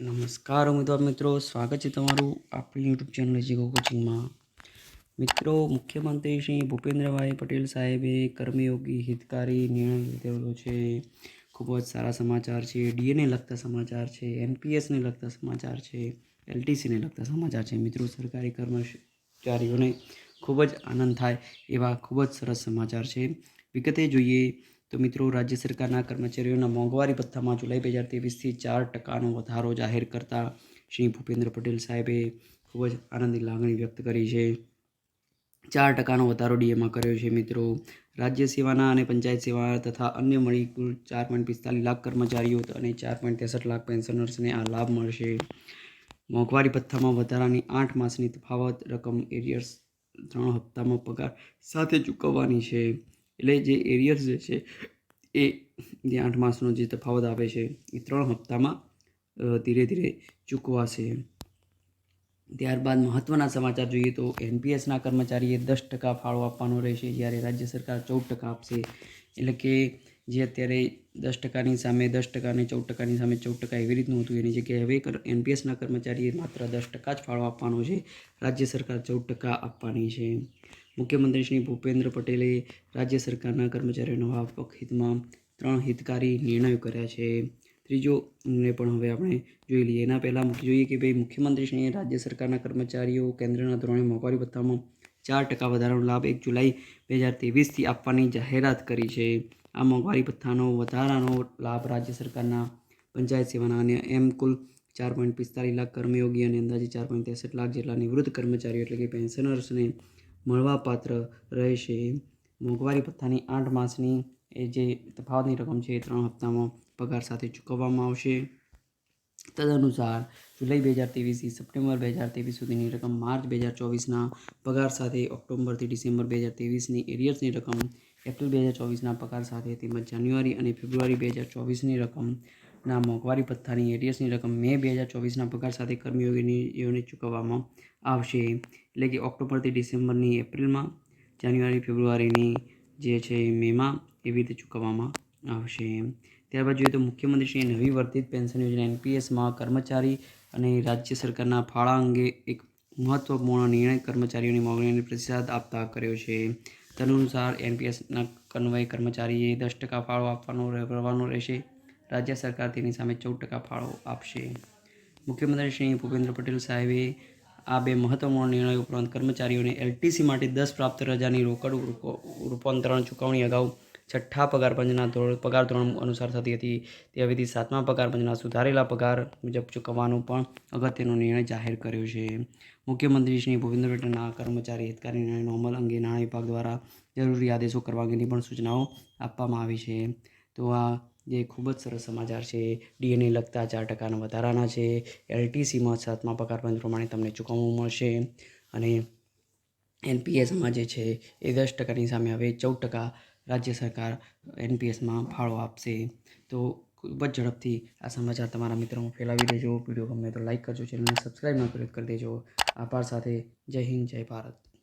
નમસ્કાર ઉમેદવાર મિત્રો, સ્વાગત છે તમારું આપણી યુટ્યુબ ચેનલ જીગો કોચિંગમાં. મિત્રો, મુખ્યમંત્રી શ્રી ભૂપેન્દ્રભાઈ પટેલ સાહેબે કર્મયોગી, હિતકારી નિર્ણય લીધેલો છે. ખૂબ જ સારા સમાચાર છે. ડીએને લગતા સમાચાર છે એનપીએસને લગતા સમાચાર છે એલટીસીને લગતા સમાચાર છે. મિત્રો, સરકારી કર્મચારીઓને ખૂબ જ આનંદ થાય એવા ખૂબ જ સરસ સમાચાર છે. વિગતે જોઈએ તો મિત્રો, રાજ્ય સરકારના કર્મચારીઓના મોંઘવારી ભથ્થામાં જુલાઈ બે હજાર ત્રેવીસથી ચાર ટકાનો વધારો જાહેર કરતા શ્રી ભૂપેન્દ્ર પટેલ સાહેબે ખૂબ જ આનંદની લાગણી વ્યક્ત કરી છે. ચાર ટકાનો વધારો ડીએમાં કર્યો છે મિત્રો. રાજ્ય સેવાના અને પંચાયત સેવા તથા અન્ય મળી કુલ ચાર પોઈન્ટ પિસ્તાલીસ લાખ કર્મચારીઓ અને ચાર પોઈન્ટ ત્રેસઠ લાખ પેન્શનર્સને આ લાભ મળશે. મોંઘવારી ભથ્થામાં વધારાની આઠ માસની તફાવત રકમ એરિયર્સ ત્રણ હપ્તામાં પગાર સાથે ચૂકવવાની છે. એટલે જે એરિયર્સ જે છે, એ જે આઠ માસનો જે તફાવત આવે છે, એ ત્રણ હપ્તામાં ધીરે ધીરે ચૂકવાશે. ત્યારબાદ મહત્ત્વના સમાચાર જોઈએ તો એનપીએસના કર્મચારીએ દસ ટકા ફાળો આપવાનો રહેશે જ્યારે રાજ્ય સરકાર ચૌદ ટકા આપશે. એટલે કે જે અત્યારે દસ ટકાની સામે દસ ટકા અને ચૌદ ટકાની સામે ચૌદ ટકા એવી રીતનું હતું, એની જગ્યાએ હવે એનપીએસના કર્મચારીએ માત્ર દસ ટકા જ ફાળો આપવાનો છે. રાજ્ય સરકાર ચૌદ ટકા આપવાની છે. મુખ્યમંત્રી શ્રી ભૂપેન્દ્ર પટેલે રાજ્ય સરકારના કર્મચારીઓના વ્યાપક હિતમાં ત્રણ હિતકારી નિર્ણયો કર્યા છે. ત્રીજો ને પણ હવે આપણે જોઈ લઈએ. એના પહેલાં જોઈએ કે ભાઈ મુખ્યમંત્રીશ્રીએ રાજ્ય સરકારના કર્મચારીઓ કેન્દ્રના ધોરણે મોંઘવારી ભથ્થામાં ચાર ટકા વધારાનો લાભ એક જુલાઈ બે હજાર ત્રેવીસથી આપવાની જાહેરાત કરી છે. આ મોંઘવારી ભથ્થાનો વધારાનો લાભ રાજ્ય સરકારના પંચાયત સેવાના અને એમ કુલ ચાર પોઈન્ટ પિસ્તાલીસ લાખ કર્મયોગી અને અંદાજે ચાર પોઈન્ટ ત્રેસઠ લાખ જેટલા નિવૃત્ત કર્મચારીઓ એટલે કે પેન્શનર્સને મળવાપાત્ર રહેશે. મોંઘવારી ભથ્થાની આઠ માસની એ જે તફાવતની રકમ છે એ ત્રણ હપ્તામાં પગાર સાથે ચૂકવવામાં આવશે. તદનુસાર જુલાઈ બે હજાર ત્રેવીસથી સપ્ટેમ્બર બે હજાર ત્રેવીસ સુધીની રકમ માર્ચ બે હજાર ચોવીસના પગાર સાથે, ઓક્ટોબરથી ડિસેમ્બર બે હજાર ત્રેવીસની એરિયર્સની રકમ, એપ્રિલ બે હજાર ચોવીસના પગાર સાથે તેમજ જાન્યુઆરી અને ફેબ્રુઆરી બે હજાર ચોવીસની રકમના મોંઘવારી ભથ્થાની એરિયર્સની રકમ મે બે હજાર ચોવીસના પગાર સાથે કર્મયોગીનીઓને ચૂકવવામાં આવશે. એટલે કે ઓક્ટોબરથી ડિસેમ્બરની એપ્રિલમાં જાન્યુઆરી, ફેબ્રુઆરીની જે છે મેમાં એવી રીતે ચૂકવવામાં આવશે. ત્યારબાદ જોઈએ તો મુખ્યમંત્રીશ્રીએ નવી વર્ધિત પેન્શન યોજના એનપીએસમાં કર્મચારી અને રાજ્ય સરકારના ફાળા અંગે એક મહત્વપૂર્ણ નિર્ણય કર્મચારીઓની માંગણીને પ્રતિસાદ આપતા કર્યો છે. તદનુસાર એનપીએસના કન્વય કર્મચારીએ દસ ટકા ફાળો આપવાનો ભરવાનો રહેશે. રાજ્ય સરકાર તેની સામે ચૌદ ટકા ફાળો આપશે. મુખ્યમંત્રી શ્રી ભૂપેન્દ્ર પટેલ સાહેબે આ બે મહત્વપૂર્ણ નિર્ણયો ઉપરાંત કર્મચારીઓને એલટીસી માટે દસ પ્રાપ્ત રજાની રોકડ રૂપાંતરણ ચૂકવણી અગાઉ છઠ્ઠા પગાર પંચના ધોરણ, પગાર ધોરણ અનુસાર થતી હતી. તે હવેથી સાતમા પગાર પંચના સુધારેલા પગાર મુજબ ચૂકવવાનો પણ અગત્યનો નિર્ણય જાહેર કર્યો છે. મુખ્યમંત્રી શ્રી ભૂપેન્દ્ર પટેલના કર્મચારી હિતકારી નિર્ણયનો અમલ અંગે નાણાં વિભાગ દ્વારા જરૂરી આદેશો કરવા અંગેની પણ સૂચનાઓ આપવામાં આવી છે. તો આ જે ખૂબ જ સરસ સમાચાર છે. ડીએને લગતા ચાર ટકાના વધારાના છે. એલટીસીમાં સાતમા પગાર પંચ પ્રમાણે તમને ચૂકવવું મળશે. અને એનપીએસમાં જે છે એ દસ ટકાની સામે હવે ચૌદ ટકા રાજ્ય સરકાર એનપીએસમાં ફાળો આપશે. તો ખૂબ જ ઝડપથી આ સમાચાર તમારા મિત્રોમાં ફેલાવી દેજો. વીડિયો ગમે તો લાઈક કરજો. ચેનલને સબસ્ક્રાઈબ ન કરી દેજો. આભાર સાથે જય હિન્દ, જય ભારત.